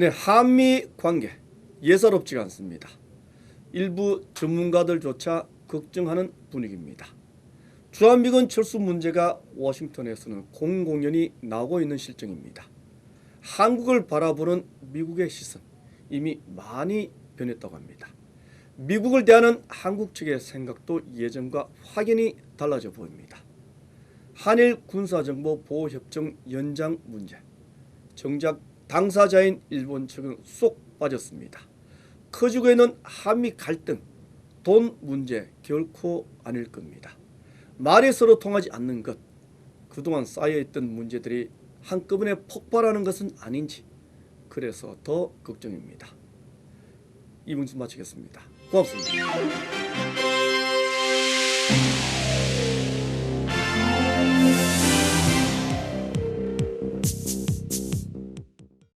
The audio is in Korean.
네, 한미 관계 예사롭지가 않습니다. 일부 전문가들조차 걱정하는 분위기입니다. 주한미군 철수 문제가 워싱턴에서는 공공연히 나오고 있는 실정입니다. 한국을 바라보는 미국의 시선 이미 많이 변했다고 합니다. 미국을 대하는 한국 측의 생각도 예전과 확연히 달라져 보입니다. 한일 군사정보 보호협정 연장 문제 정작 당사자인 일본 측은 쏙 빠졌습니다. 커지고 있는 한미 갈등, 돈 문제 결코 아닐 겁니다. 말이 서로 통하지 않는 것, 그동안 쌓여있던 문제들이 한꺼번에 폭발하는 것은 아닌지 그래서 더 걱정입니다. 이 문제 마치겠습니다. 고맙습니다.